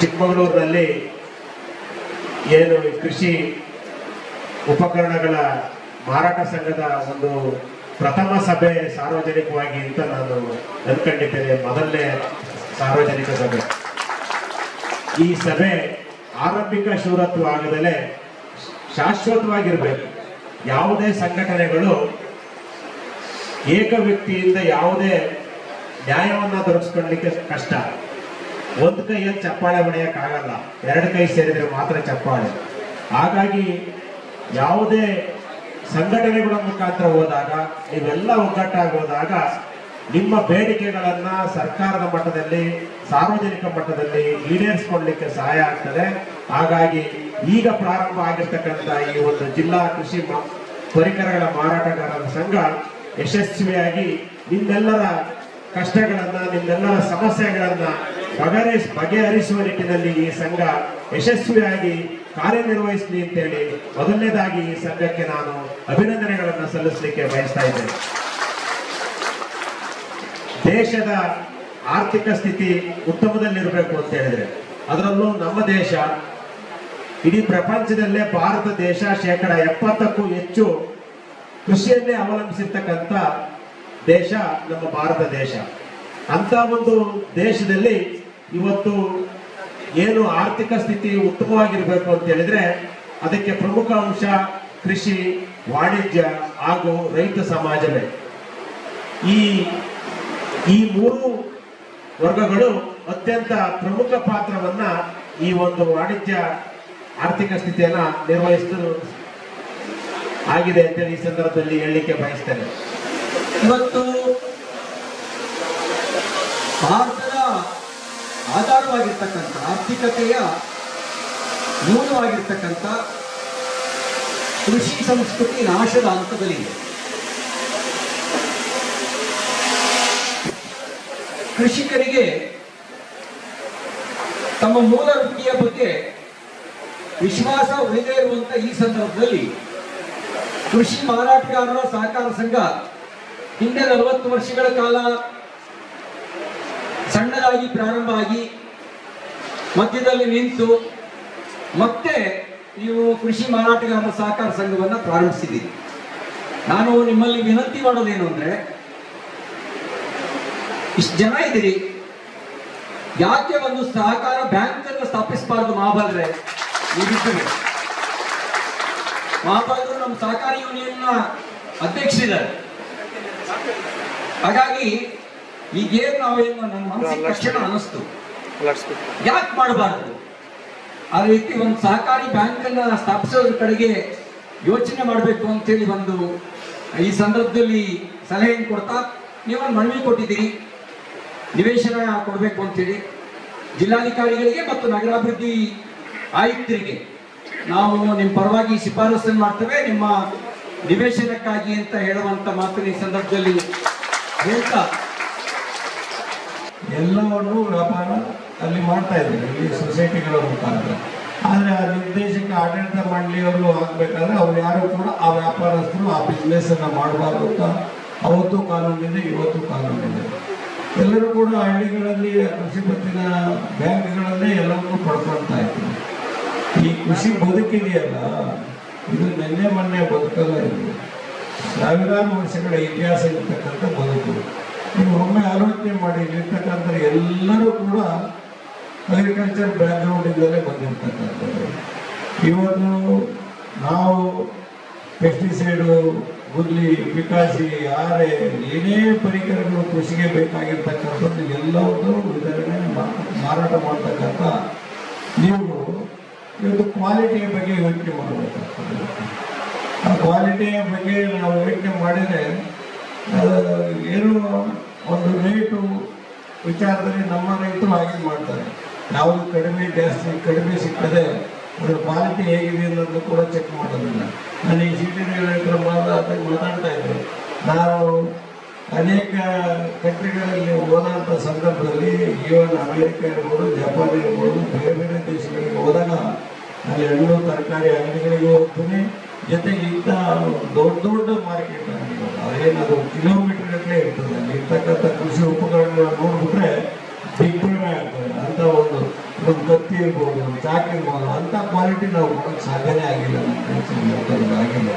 ಚಿಕ್ಕಮಗಳೂರಿನಲ್ಲಿ ಏನು ಕೃಷಿ ಉಪಕರಣಗಳ ಮಾರಾಟ ಸಂಘದ ಒಂದು ಪ್ರಥಮ ಸಭೆ ಸಾರ್ವಜನಿಕವಾಗಿ ಅಂತ ನಾನು ಅಂದ್ಕೊಂಡಿದ್ದೇನೆ ಮೊದಲನೇ ಸಾರ್ವಜನಿಕ ಸಭೆ. ಈ ಸಭೆ ಆರಂಭಿಕ ಶೂರತ್ವ ಆಗದಲೇ ಶಾಶ್ವತವಾಗಿರ್ಬೇಕು. ಯಾವುದೇ ಸಂಘಟನೆಗಳು ಏಕ ವ್ಯಕ್ತಿಯಿಂದ ಯಾವುದೇ ನ್ಯಾಯವನ್ನು ದೊರಕಿಸ್ಕೊಳ್ಳಿಕ್ಕೆ ಕಷ್ಟ. ಒಂದು ಕೈಯಲ್ಲಿ ಚಪ್ಪಾಳೆ ಹೊಡೆಯಕ್ಕಾಗಲ್ಲ ಎರಡು ಕೈ ಸೇರಿದ್ರೆ ಮಾತ್ರ ಚಪ್ಪಾಳೆ. ಹಾಗಾಗಿ ಯಾವುದೇ ಸಂಘಟನೆಗಳ ಮುಖಾಂತರ ಹೋದಾಗ ನೀವೆಲ್ಲ ಒಗ್ಗಟ್ಟಾಗಿ ಹೋದಾಗ ನಿಮ್ಮ ಬೇಡಿಕೆಗಳನ್ನ ಸರ್ಕಾರದ ಮಟ್ಟದಲ್ಲಿ, ಸಾರ್ವಜನಿಕ ಮಟ್ಟದಲ್ಲಿ ಈಡೇರಿಸಿಕೊಳ್ಳಲಿಕ್ಕೆ ಸಹಾಯ ಆಗ್ತದೆ. ಹಾಗಾಗಿ ಈಗ ಪ್ರಾರಂಭ ಆಗಿರ್ತಕ್ಕಂಥ ಈ ಒಂದು ಜಿಲ್ಲಾ ಕೃಷಿ ಪರಿಕರಗಳ ಮಾರಾಟಗಾರರ ಸಂಘ ಯಶಸ್ವಿಯಾಗಿ ನಿಮ್ಮೆಲ್ಲರ ಕಷ್ಟಗಳನ್ನ, ನಿಮ್ಮೆಲ್ಲರ ಸಮಸ್ಯೆಗಳನ್ನ ಬಗೆಹರಿಸ್ ಬಗೆಹರಿಸುವ ನಿಟ್ಟಿನಲ್ಲಿ ಈ ಸಂಘ ಯಶಸ್ವಿಯಾಗಿ ಕಾರ್ಯನಿರ್ವಹಿಸಲಿ ಅಂತೇಳಿ ಮೊದಲನೇದಾಗಿ ಈ ಸಂಘಕ್ಕೆ ನಾನು ಅಭಿನಂದನೆಗಳನ್ನು ಸಲ್ಲಿಸಲಿಕ್ಕೆ ಬಯಸ್ತಾ ಇದ್ದೇನೆ. ದೇಶದ ಆರ್ಥಿಕ ಸ್ಥಿತಿ ಉತ್ತಮದಲ್ಲಿರಬೇಕು ಅಂತ ಹೇಳಿದ್ರೆ, ಅದರಲ್ಲೂ ನಮ್ಮ ದೇಶ, ಇಡೀ ಪ್ರಪಂಚದಲ್ಲೇ ಭಾರತ ದೇಶ ಶೇಕಡ ಎಪ್ಪತ್ತಕ್ಕೂ ಹೆಚ್ಚು ಕೃಷಿಯನ್ನೇ ಅವಲಂಬಿಸಿರ್ತಕ್ಕಂಥ ದೇಶ ನಮ್ಮ ಭಾರತ ದೇಶ. ಅಂತ ಒಂದು ದೇಶದಲ್ಲಿ ಇವತ್ತು ಏನು ಆರ್ಥಿಕ ಸ್ಥಿತಿ ಉತ್ತಮವಾಗಿರಬೇಕು ಅಂತ ಹೇಳಿದ್ರೆ ಅದಕ್ಕೆ ಪ್ರಮುಖ ಅಂಶ ಕೃಷಿ, ವಾಣಿಜ್ಯ ಹಾಗೂ ರೈತ ಸಮಾಜವೇ. ಈ ಈ ಮೂರು ವರ್ಗಗಳು ಅತ್ಯಂತ ಪ್ರಮುಖ ಪಾತ್ರವನ್ನ ಈ ಒಂದು ವಾಣಿಜ್ಯ ಆರ್ಥಿಕ ಸ್ಥಿತಿಯನ್ನ ನಿರ್ವಹಿಸಲು ಆಗಿದೆ ಅಂತೇಳಿ ಈ ಸಂದರ್ಭದಲ್ಲಿ ಹೇಳಲಿಕ್ಕೆ ಬಯಸ್ತೇನೆ. ಇವತ್ತು ಭಾರತದ ಆಧಾರವಾಗಿರ್ತಕ್ಕಂಥ ಆರ್ಥಿಕತೆಯ ಮೂಲವಾಗಿರ್ತಕ್ಕಂಥ ಕೃಷಿ ಸಂಸ್ಕೃತಿ ನಾಶದ ಹಂತದಲ್ಲಿದೆ ಕೃಷಿಕರಿಗೆ ತಮ್ಮ ಮೂಲ ವೃತ್ತಿಯ ಬಗ್ಗೆ ವಿಶ್ವಾಸ ಉಳಿದೇ ಇರುವಂತ ಈ ಸಂದರ್ಭದಲ್ಲಿ ಕೃಷಿ ಮಾರಾಟಗಾರರ ಸಹಕಾರ ಸಂಘ ಹಿಂದೆ ನಲವತ್ತು ವರ್ಷಗಳ ಕಾಲ ಸಣ್ಣದಾಗಿ ಪ್ರಾರಂಭ ಆಗಿ ಮಧ್ಯದಲ್ಲಿ ನಿಂತು ಮತ್ತೆ ನೀವು ಕೃಷಿ ಮಾರಾಟಗಾರರ ಸಹಕಾರ ಸಂಘವನ್ನು ಪ್ರಾರಂಭಿಸಿದ್ದೀರಿ. ನಾನು ನಿಮ್ಮಲ್ಲಿ ವಿನಂತಿ ಮಾಡೋದೇನು ಅಂದ್ರೆ, ಇಷ್ಟು ಜನ ಇದ್ದೀರಿ, ಯಾಕೆ ಒಂದು ಸಹಕಾರ ಬ್ಯಾಂಕ್ ಅನ್ನು ಸ್ಥಾಪಿಸಬಾರದು ಮಹಾಬಲ್ರೆ ಮಹಾಬಾದ್ರು ನಮ್ಮ ಸಹಕಾರಿ ಯೂನಿಯನ್ನ ಅಧ್ಯಕ್ಷರಿದ್ದಾರೆ. ಹಾಗಾಗಿ ಈಗೇನು ನಾವೇನು ನನ್ನ ಮನಸ್ಸಿಗೆ ತಕ್ಷಣ ಅನಿಸ್ತು. ಯಾಕೆ ಮಾಡಬಾರ್ದು? ಆ ರೀತಿ ಒಂದು ಸಹಕಾರಿ ಬ್ಯಾಂಕ್ ಅನ್ನ ಸ್ಥಾಪಿಸೋದ್ರ ಕಡೆಗೆ ಯೋಚನೆ ಮಾಡಬೇಕು ಅಂತೇಳಿ ಒಂದು ಈ ಸಂದರ್ಭದಲ್ಲಿ ಸಲಹೆಯನ್ನು ಕೊಡ್ತಾ ನೀವೊಂದು ಮನವಿ ಕೊಟ್ಟಿದ್ದೀರಿ. ನಿವೇಶನ ಕೊಡಬೇಕು ಅಂತೇಳಿ ಜಿಲ್ಲಾಧಿಕಾರಿಗಳಿಗೆ ಮತ್ತು ನಗರಾಭಿವೃದ್ಧಿ ಆಯುಕ್ತರಿಗೆ ನಾವು ನಿಮ್ಮ ಪರವಾಗಿ ಶಿಫಾರಸನ್ನು ಮಾಡ್ತೇವೆ. ನಿಮ್ಮ ನಿವೇಶನಕ್ಕಾಗಿ ಅಂತ ಹೇಳುವಂಥ ಮಾತನ್ನು ಈ ಸಂದರ್ಭದಲ್ಲಿ ಹೇಳ್ತಾ ಎಲ್ಲವನ್ನು ವ್ಯಾಪಾರ ಅಲ್ಲಿ ಮಾಡ್ತಾ ಇದ್ದಾರೆ ಇಲ್ಲಿ ಸೊಸೈಟಿಗಳ ಮುಖಾಂತರ. ಆದರೆ ಆ ನಿರ್ದೇಶಕ ಆಡಳಿತ ಮಂಡಳಿಯವರು ಆಗಬೇಕಾದ್ರೆ ಅವ್ರು ಯಾರು ಕೂಡ ಆ ವ್ಯಾಪಾರಸ್ಥರು ಆ ಬಿಸ್ನೆಸ್ ಅನ್ನ ಮಾಡಬಾರ್ದು ಅಂತ ಅವತ್ತು ಕಾನೂನಿದೆ, ಇವತ್ತು ಕಾನೂನಿದೆ. ಎಲ್ಲರೂ ಕೂಡ ಹಳ್ಳಿಗಳಲ್ಲಿ, ಕೃಷಿ ಪತ್ತಿನ ಬ್ಯಾಂಕ್ಗಳಲ್ಲೇ ಎಲ್ಲವನ್ನೂ ಪಡ್ಕೊಳ್ತಾ ಇದ್ರು ಈ ಕೃಷಿ ಬದುಕಿದೆಯಲ್ಲ, ಇದು ನಿನ್ನೆ ಮೊನ್ನೆ ಬದುಕಲ್ಲ ಇದು. ಸಾವಿರಾರು ವರ್ಷಗಳ ಇತಿಹಾಸ ಇರ್ತಕ್ಕಂಥ ಬದುಕು. ನೀವು ಒಮ್ಮೆ ಆಲೋಚನೆ ಮಾಡಿ ನಿಂತಕ್ಕಂಥ ಎಲ್ಲರೂ ಕೂಡ ಅಗ್ರಿಕಲ್ಚರ್ ಬ್ಯಾಕ್ಗ್ರೌಂಡಿಂದಲೇ ಬಂದಿರ್ತಕ್ಕಂಥದ್ದು ಇವತ್ತು ನಾವು ಪೆಸ್ಟಿಸೈಡು ಗುದ್ಲಿ, ಪಿಕಾಸಿ, ಆರೆ ಏನೇ ಪರಿಕರಗಳು ಕೃಷಿಗೆ ಬೇಕಾಗಿರ್ತಕ್ಕಂಥದ್ದು ಎಲ್ಲವನ್ನೂ ವಿತರಣೆ ಮಾರಾಟ ಮಾಡ್ತಕ್ಕಂಥ ನೀವು ಇವತ್ತು ಕ್ವಾಲಿಟಿಯ ಬಗ್ಗೆ ಯೋಚನೆ ಮಾಡಬೇಕಾಗ್ತದೆ ಆ ಕ್ವಾಲಿಟಿಯ ಬಗ್ಗೆ ನಾವು ಯೋಚನೆ ಮಾಡಿದರೆ ಏನು ಒಂದು ರೇಟು ವಿಚಾರದಲ್ಲಿ ನಮ್ಮ ರೈತರು ಹಾಗೆ ಮಾಡ್ತಾರೆ. ಯಾವುದು ಕಡಿಮೆ ಜಾಸ್ತಿ, ಕಡಿಮೆ ಸಿಗ್ತದೆ ಅದರ ಕ್ವಾಲಿಟಿ ಹೇಗಿದೆ ಅನ್ನೋದು ಕೂಡ ಚೆಕ್ ಮಾಡೋದಿಲ್ಲ. ನಾನು ಈ ಸಿಟಿ ರೈತರ ಮಾತಾಡ್ತಾ ಮಾತಾಡ್ತಾ ಇದ್ದೆ ನಾವು ಅನೇಕ ಕಂಟ್ರಿಗಳಲ್ಲಿ ಹೋದಂಥ ಸಂದರ್ಭದಲ್ಲಿ ಈವನ್ ಅಮೆರಿಕ ಇರ್ಬೋದು ಜಪಾನ್ ಇರ್ಬೋದು, ಬೇರೆ ಬೇರೆ ದೇಶಗಳಿಗೆ ಹೋದಾಗ ಅಲ್ಲಿ ಹಣ್ಣು, ತರಕಾರಿ ಅಂಗಡಿಗಳಿಗೆ ಹೋಗ್ತೀನಿ. ಜೊತೆಗೆ ಇಂಥ ದೊಡ್ಡ ದೊಡ್ಡ ಮಾರ್ಕೆಟ್ ಅದೇನದು ಕಿಲೋಮೀಟರ್ ಗಟ್ಟಲೆ ಇರ್ತದೆ. ಅಲ್ಲಿ ಇರ್ತಕ್ಕಂಥ ಕೃಷಿ ಉಪಕರಣಗಳನ್ನ ನೋಡ್ಬಿಟ್ರೆ ದಿಗ್ಭ್ರಮೆ ಆಗ್ತದೆ ಅಂತ ಒಂದು ಒಂದು ಕತ್ತಿ ಇರ್ಬೋದು ಒಂದು ಚಾಕ್ ಇರ್ಬೋದು ಅಂಥ ಕ್ವಾಲಿಟಿ ನಾವು ಕೊಡೋಕ್ಕೆ ಸಾಧ್ಯನೇ ಆಗಿಲ್ಲ ನಮ್ಮ ಆಗಿಲ್ಲ